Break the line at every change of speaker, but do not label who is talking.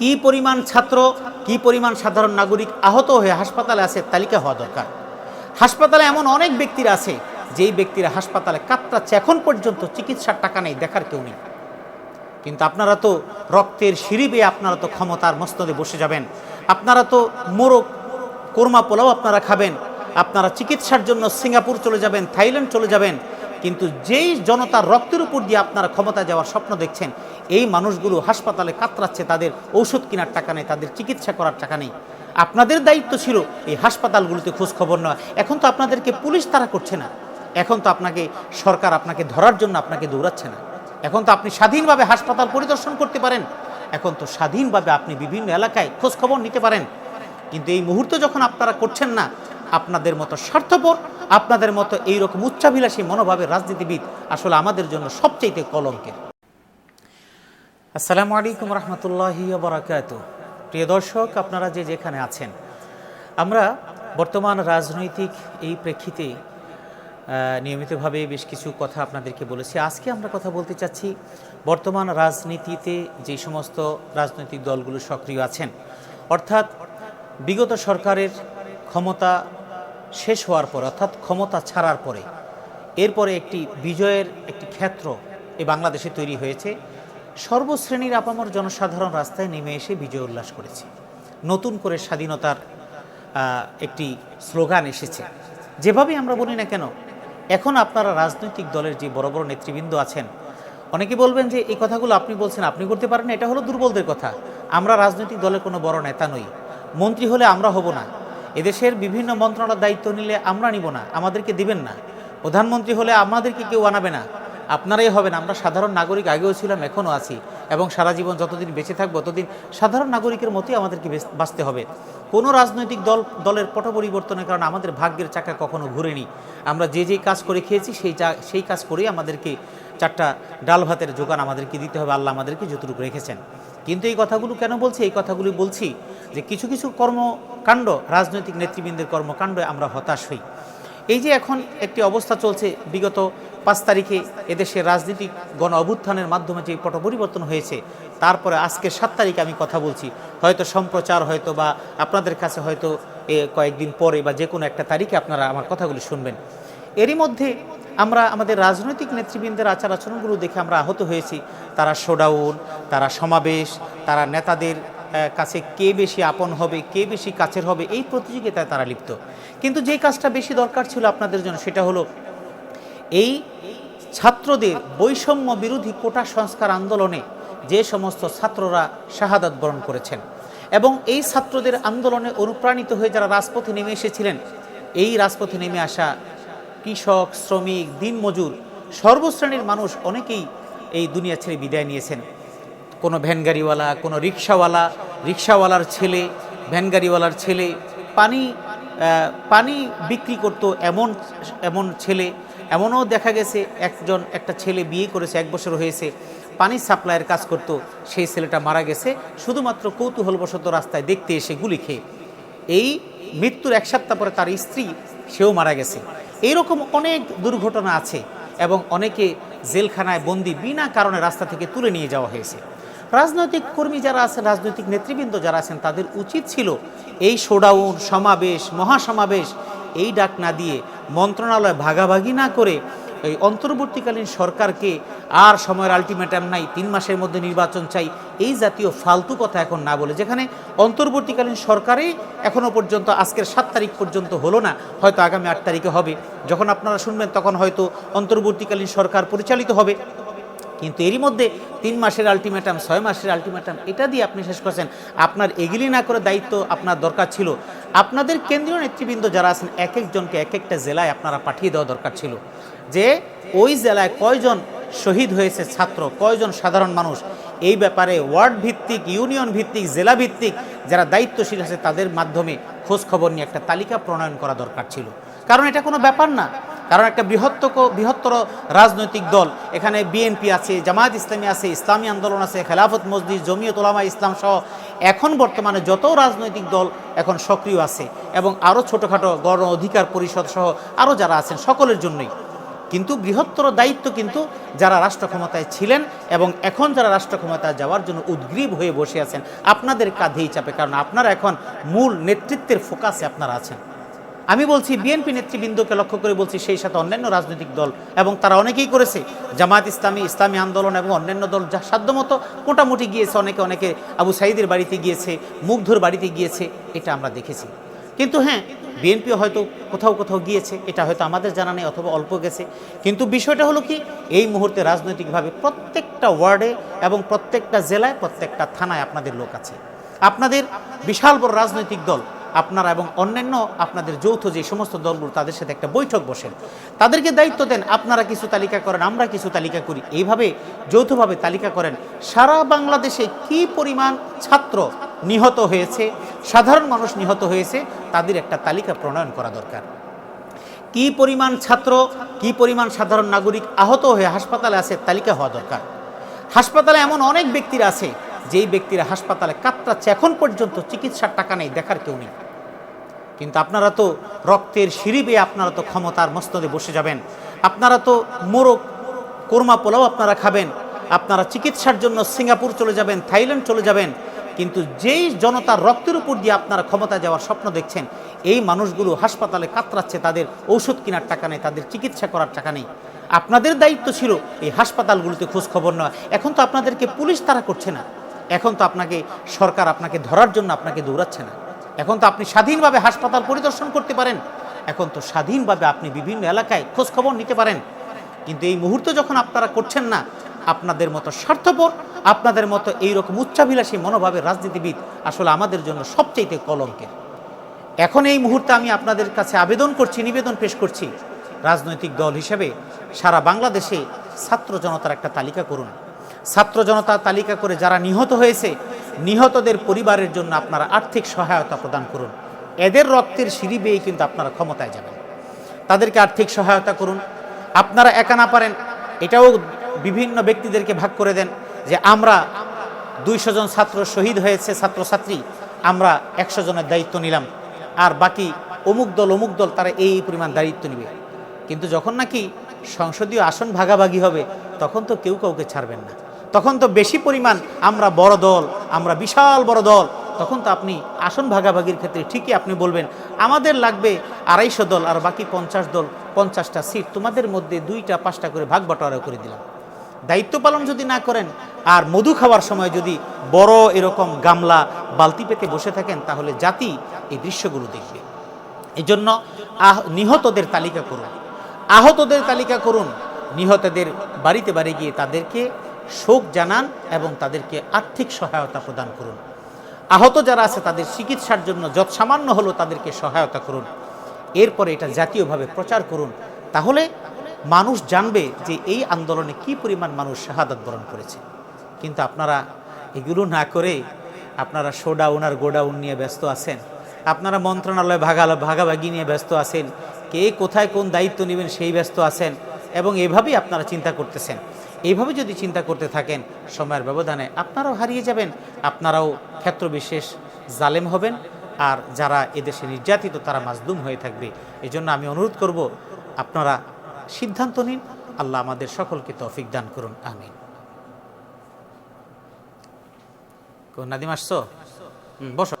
কি পরিমাণ ছাত্র, কি পরিমাণ সাধারণ নাগরিক আহত হয়ে হাসপাতালে আছে তালিকা হওয়া দরকার। হাসপাতালে এমন অনেক ব্যক্তিরা আছে, যেই ব্যক্তিরা হাসপাতালে কাতরাচ্ছে এখন পর্যন্ত চিকিৎসার টাকা নেই, দেখার কেউ নেই। কিন্তু আপনারা তো রক্তের সিঁড়ি আপনারা তো ক্ষমতার মস্তদে বসে যাবেন। আপনারা তো মোরগ, কোরমা পোলাও আপনারা খাবেন। আপনারা চিকিৎসার জন্য সিঙ্গাপুর চলে যাবেন, থাইল্যান্ড চলে যাবেন। কিন্তু যেই জনতার রক্তের উপর দিয়ে আপনারা ক্ষমতা যাওয়ার স্বপ্ন দেখছেন এই মানুষগুলো হাসপাতালে কাতরাচ্ছে, তাদের ঔষধ কেনার টাকা নেই, তাদের চিকিৎসা করার টাকা নেই। আপনাদের দায়িত্ব ছিল এই হাসপাতালগুলোতে খোঁজ খবর নেওয়া। এখন তো আপনাদেরকে পুলিশ তারা করছে না। এখন তো আপনাকে সরকার আপনাকে ধরার জন্য আপনাকে দৌড়াচ্ছে না। এখন তো আপনি স্বাধীনভাবে হাসপাতাল পরিদর্শন করতে পারেন। এখন তো স্বাধীনভাবে আপনি বিভিন্ন এলাকায় খোঁজ খবর নিতে পারেন। কিন্তু এই মুহূর্তে যখন আপনারা করছেন না, আপনাদের মতো স্বার্থপর, আপনাদের মতো এইরকম উচ্চাভিলাষী মনোভাবের রাজনীতিবিদ আসলে আমাদের জন্য সবচেয়ে কলঙ্কের। আসসালামু আলাইকুম রহমতুল্লাহি বরাকাত প্রিয় দর্শক, আপনারা যে যেখানে আছেন, আমরা বর্তমান রাজনৈতিক এই প্রেক্ষিতে নিয়মিতভাবে বেশ কিছু কথা আপনাদেরকে বলেছি। আজকে আমরা কথা বলতে চাচ্ছি বর্তমান রাজনীতিতে যে সমস্ত রাজনৈতিক দলগুলো সক্রিয় আছেন, অর্থাৎ বিগত সরকারের ক্ষমতা শেষ হওয়ার পর, অর্থাৎ ক্ষমতা ছাড়ার পরে, এরপরে একটি বিজয়ের একটি ক্ষেত্র এই বাংলাদেশে তৈরি হয়েছে। সর্বশ্রেণীর আপামর জনসাধারণ রাস্তায় নেমে এসে বিজয় উল্লাস করেছে। নতুন করে স্বাধীনতার একটি স্লোগান এসেছে। যেভাবে আমরা বলি না কেন, এখন আপনারা রাজনৈতিক দলের যে বড় বড় নেতৃবৃন্দ আছেন, অনেকে বলবেন যে এই কথাগুলো আপনি বলছেন, আপনি করতে পারেন এটা হলো দুর্বলদের কথা। আমরা রাজনৈতিক দলের কোনো বড় নেতা নই। মন্ত্রী হলে আমরা হব না। এদেশের বিভিন্ন মন্ত্রণালয়ের দায়িত্ব নিলে আমরা নিব না, আমাদেরকে দিবেন না। প্রধানমন্ত্রী হলে আমাদেরকে কেউ আনাবে না। আপনারাই হবেন। আমরা সাধারণ নাগরিক, আগেও ছিলাম, এখনও আছি। এবং সারা জীবন যতদিন বেঁচে থাকব, ততদিন সাধারণ নাগরিকের মতোই আমাদেরকে বেঁচ- বাঁচতে হবে। কোনো রাজনৈতিক দল, দলের পট পরিবর্তনের কারণে আমাদের ভাগ্যের চাকা কখনো ঘুরেনি। আমরা যে যে কাজ করে খেয়েছি, সেই সেই কাজ করেই আমাদেরকে চারটা ডাল ভাতের যোগান আমাদেরকে দিতে হবে। আল্লাহ আমাদেরকে যতটুকু রেখেছেন। কিন্তু এই কথাগুলো কেন বলছি? এই কথাগুলি বলছি যে কিছু কিছু কর্মকাণ্ড, রাজনৈতিক নেতৃবৃন্দের কর্মকাণ্ডে আমরা হতাশ হই। এই যে এখন একটি অবস্থা চলছে, বিগত পাঁচ তারিখে এদেশের রাজনীতিক গণ অভ্যুত্থানের মাধ্যমে যে পট পরিবর্তন হয়েছে, তারপরে আজকে সাত তারিখে আমি কথা বলছি। হয়তো সম্প্রচার, হয়তো বা আপনাদের কাছে হয়তো এ কয়েকদিন পরে বা যে কোনো একটা তারিখে আপনারা আমার কথাগুলি শুনবেন। এরই মধ্যে আমরা আমাদের রাজনৈতিক নেতৃবৃন্দের আচার আচরণগুলো দেখে আমরা আহত হয়েছি। তারা শোডাউন, তারা সমাবেশ, তারা নেতাদের কাছে কে বেশি আপন হবে, কে বেশি কাছের হবে, এই প্রতিযোগিতায় তারা লিপ্ত। কিন্তু যে কাজটা বেশি দরকার ছিল আপনাদের জন্য, সেটা হলো এই ছাত্রদের বৈষম্য বিরোধী কোটা সংস্কার আন্দোলনে যে সমস্ত ছাত্ররা শাহাদাত বরণ করেছেন এবং এই ছাত্রদের আন্দোলনে অনুপ্রাণিত হয়ে যারা রাজপথে নেমে এসেছিলেন, এই রাজপথে নেমে আসা কৃষক, শ্রমিক, দিনমজুর সর্বশ্রেণীর মানুষ অনেকেই এই দুনিয়া ছেড়ে বিদায় নিয়েছেন। কোনো ভ্যানগাড়িওয়ালা, কোনো রিক্সাওয়ালা, রিক্সাওয়ালার ছেলে, ভ্যানগাড়িওয়ালার ছেলে, পানি পানি বিক্রি করতো এমন এমন ছেলে এমনও দেখা গেছে একজন একটা ছেলে বিয়ে করেছে, এক বছর হয়েছে, পানি সাপ্লাইয়ের কাজ করত, সেই ছেলেটা মারা গেছে, শুধুমাত্র কৌতূহলবশত রাস্তায় দেখতে এসে গুলি খেয়ে। এই মৃত্যুর এক সপ্তাহ পরে তার স্ত্রী, সেও মারা গেছে। এইরকম অনেক দুর্ঘটনা আছে এবং অনেকে জেলখানায় বন্দি বিনা কারণে রাস্তা থেকে তুলে নিয়ে যাওয়া হয়েছে। রাজনৈতিক কর্মী যারা আছেন, রাজনৈতিক নেতৃবৃন্দ যারা আছেন, তাদের উচিত ছিল এই শোডাউন, সমাবেশ, মহাসমাবেশ, এই ডাক না দিয়ে মন্ত্রণালয় ভাগাভাগি না করে এই অন্তর্বর্তীকালীন সরকারকে আর সময়ের আলটিমেটাম নাই, তিন মাসের মধ্যে নির্বাচন চাই, এই জাতীয় ফালতু কথা এখন না বলে। যেখানে অন্তর্বর্তীকালীন সরকারেই এখনও পর্যন্ত আজকের সাত তারিখ পর্যন্ত হলো না, হয়তো আগামী আট তারিখে হবে। যখন আপনারা শুনবেন তখন হয়তো অন্তর্বর্তীকালীন সরকার পরিচালিত হবে। কিন্তু এরই মধ্যে তিন মাসের আলটিমেটাম, ছয় মাসের আলটিমেটাম, এটা দিয়ে আপনি শেষ করছেন। আপনার এগুলি না করে দায়িত্ব আপনার দরকার ছিল। আপনাদের কেন্দ্রীয় নেতৃবৃন্দ যারা আছেন, এক একজনকে এক একটা জেলায় আপনারা পাঠিয়ে দেওয়া দরকার ছিল যে ওই জেলায় কয়জন শহীদ হয়েছে ছাত্র, কয়জন সাধারণ মানুষ, এই ব্যাপারে ওয়ার্ড ভিত্তিক, ইউনিয়ন ভিত্তিক, জেলা ভিত্তিক যারা দায়িত্বশীল আছে তাদের মাধ্যমে খোঁজ খবর নিয়ে একটা তালিকা প্রণয়ন করা দরকার ছিল। কারণ এটা কোনো ব্যাপার না। কারণ একটা বৃহত্তর বৃহত্তর রাজনৈতিক দল। এখানে বিএনপি আছে, জামায়াত ইসলামী আছে, ইসলামী আন্দোলন আছে, খেলাফত মসজিদ জমিয়ত ওলামা ইসলাম সহ এখন বর্তমানে যত রাজনৈতিক দল এখন সক্রিয় আছে এবং আরও ছোটোখাটো গণ অধিকার পরিষদ সহ আরও যারা আছেন সকলের জন্যই। কিন্তু বৃহত্তর দায়িত্ব কিন্তু যারা রাষ্ট্র ক্ষমতায় ছিলেন এবং এখন যারা রাষ্ট্র ক্ষমতায় যাওয়ার জন্য উদ্গ্রীব হয়ে বসে আছেন, আপনাদের কাঁধেই চাপে, কারণ আপনারা এখন মূল নেতৃত্বের ফোকাসে আপনারা আছেন। আমি বলছি বিএনপি নেতৃবৃন্দকে লক্ষ্য করে বলছি সেই সাথে অন্যান্য রাজনৈতিক দল এবং তারা অনেকেই করেছে, জামায়াত ইসলামী ইসলামী আন্দোলন এবং অন্যান্য দল যা সাধ্যমতো মোটামুটি গিয়েছে, অনেকে অনেকে আবু সাইদের বাড়িতে গিয়েছে, মুগ্ধর বাড়িতে গিয়েছে, এটা আমরা দেখেছি। কিন্তু হ্যাঁ বিএনপি হয়তো কোথাও কোথাও গিয়েছে, এটা হয়তো আমাদের জানা নেই অথবা অল্প গেছে। কিন্তু বিষয়টা হলো কি, এই মুহূর্তে রাজনৈতিকভাবে প্রত্যেকটা ওয়ার্ডে এবং প্রত্যেকটা জেলায়, প্রত্যেকটা থানায় আপনাদের লোক আছে। আপনাদের বিশাল বড় রাজনৈতিক দল আপনারা এবং অন্যান্য আপনাদের যৌথ যে সমস্ত দলগুলো, তাদের সাথে একটা বৈঠক বসেন। তাদেরকে দায়িত্ব দেন, আপনারা কিছু তালিকা করেন, আমরা কিছু তালিকা করি। এইভাবে যৌথভাবে তালিকা করেন, সারা বাংলাদেশে কি পরিমাণ ছাত্র নিহত হয়েছে, সাধারণ মানুষ নিহত হয়েছে, তাদের একটা তালিকা প্রণয়ন করা দরকার। কি পরিমাণ ছাত্র, কি পরিমাণ সাধারণ নাগরিক আহত হয়ে হাসপাতালে আছে, তালিকা হওয়া দরকার। হাসপাতালে এমন অনেক ব্যক্তিরা আছে যেই ব্যক্তিরা হাসপাতালে কাতরাচ্ছে, এখন পর্যন্ত চিকিৎসার টাকা নেই, দেখার কেউ নেই। কিন্তু আপনারা তো রক্তের সিঁড়ি বেয়ে আপনারা তো ক্ষমতার মস্তদে বসে যাবেন। আপনারা তো মোরগ, কোরমা পোলাও আপনারা খাবেন। আপনারা চিকিৎসার জন্য সিঙ্গাপুর চলে যাবেন, থাইল্যান্ড চলে যাবেন। কিন্তু যেই জনতার রক্তের উপর দিয়ে আপনারা ক্ষমতা যাওয়ার স্বপ্ন দেখছেন, এই মানুষগুলো হাসপাতালে কাতরাচ্ছে, তাদের ঔষধ কেনার টাকা নেই, তাদের চিকিৎসা করার টাকা নেই। আপনাদের দায়িত্ব ছিল, এই হাসপাতালগুলোতে খোঁজ খবর নেওয়া। এখন তো আপনাদেরকে পুলিশ তারা করছে না। এখন তো আপনাকে সরকার আপনাকে ধরার জন্য আপনাকে দৌড়াচ্ছে না। এখন তো আপনি স্বাধীনভাবে হাসপাতাল পরিদর্শন করতে পারেন। এখন তো স্বাধীনভাবে আপনি বিভিন্ন এলাকায় খোঁজ খবর নিতে পারেন। কিন্তু এই মুহূর্তে যখন আপনারা করছেন না, আপনাদের মতো স্বার্থপর, আপনাদের মতো এইরকম উচ্চাভিলাষী মনোভাবের রাজনীতিবিদ আসলে আমাদের জন্য সবচাইতে কলঙ্কের। এখন এই মুহূর্তে আমি আপনাদের কাছে আবেদন করছি, নিবেদন পেশ করছি, রাজনৈতিক দল হিসেবে সারা বাংলাদেশে ছাত্র জনতার একটা তালিকা করুন। ছাত্র জনতা তালিকা করে যারা নিহত হয়েছে, নিহতদের পরিবারের জন্য আপনারা আর্থিক সহায়তা প্রদান করুন। এদের রক্তের সিঁড়ি বেয়ে কিন্তু আপনারা ক্ষমতায় যাবেন। তাদেরকে আর্থিক সহায়তা করুন। আপনারা একা না পারেন, এটাও বিভিন্ন ব্যক্তিদেরকে ভাগ করে দেন যে আমরা দুইশো জন ছাত্র শহীদ হয়েছে, ছাত্রছাত্রী, আমরা একশো জনের দায়িত্ব নিলাম। আর বাকি অমুক দল অমুক দল, তারা এই পরিমাণ দায়িত্ব নেবে। কিন্তু যখন নাকি সংসদীয় আসন ভাগাভাগি হবে, তখন তো কেউ কাউকে ছাড়বেন না। তখন তো বেশি পরিমাণ আমরা বড় দল, আমরা বিশাল বড় দল। তখন তো আপনি আসন ভাগাভাগির ক্ষেত্রে ঠিকই আপনি বলবেন, আমাদের লাগবে আড়াইশো দল আর বাকি পঞ্চাশ দল, পঞ্চাশটা সিট। তোমাদের মধ্যে দুইটা, পাঁচটা করে ভাগ বাটোয়ারা করে দিলাম। দায়িত্ব পালন যদি না করেন, আর মধু খাওয়ার সময় যদি বড় এরকম গামলা বালতি পেতে বসে থাকেন, তাহলে জাতি এই দৃশ্যগুলো দেখবে। এই জন্য আহ, নিহতদের তালিকা করুন। আহতদের তালিকা করুন। নিহতদের বাড়িতে বাড়ি গিয়ে তাদেরকে শোক জানান এবং তাদেরকে আর্থিক সহায়তা প্রদান করুন। আহত যারা আছে, তাদের চিকিৎসার জন্য যত সামান্য হলো তাদেরকে সহায়তা করুন। এরপরে এটা জাতীয়ভাবে প্রচার করুন। তাহলে মানুষ জানবে যে এই আন্দোলনে কি পরিমাণ মানুষ শাহাদাত বরণ করেছে। কিন্তু আপনারা এগুলো না করে আপনারা শোডাউন আর গোডাউন নিয়ে ব্যস্ত আছেন। আপনারা মন্ত্রণালয়ে ভাগা ভাগাভাগি নিয়ে ব্যস্ত আছেন। কে কোথায় কোন দায়িত্ব নেবেন সেই ব্যস্ত আছেন এবং এভাবেই আপনারা চিন্তা করতেছেন। এইভাবে যদি চিন্তা করতে থাকেন, সময়ের ব্যবধানে আপনারাও হারিয়ে যাবেন, আপনারাও ক্ষেত্রবিশেষ জালেম হবেন, আর যারা এদেশে নির্যাতিত তারা মাজলুম হয়ে থাকবে। এজন্য আমি অনুরোধ করব, আপনারা সিদ্ধান্ত নিন, আল্লাহ আমাদের সকলকে তৌফিক দান করুন, আমিন। কোন নাদিম আসছো বসো।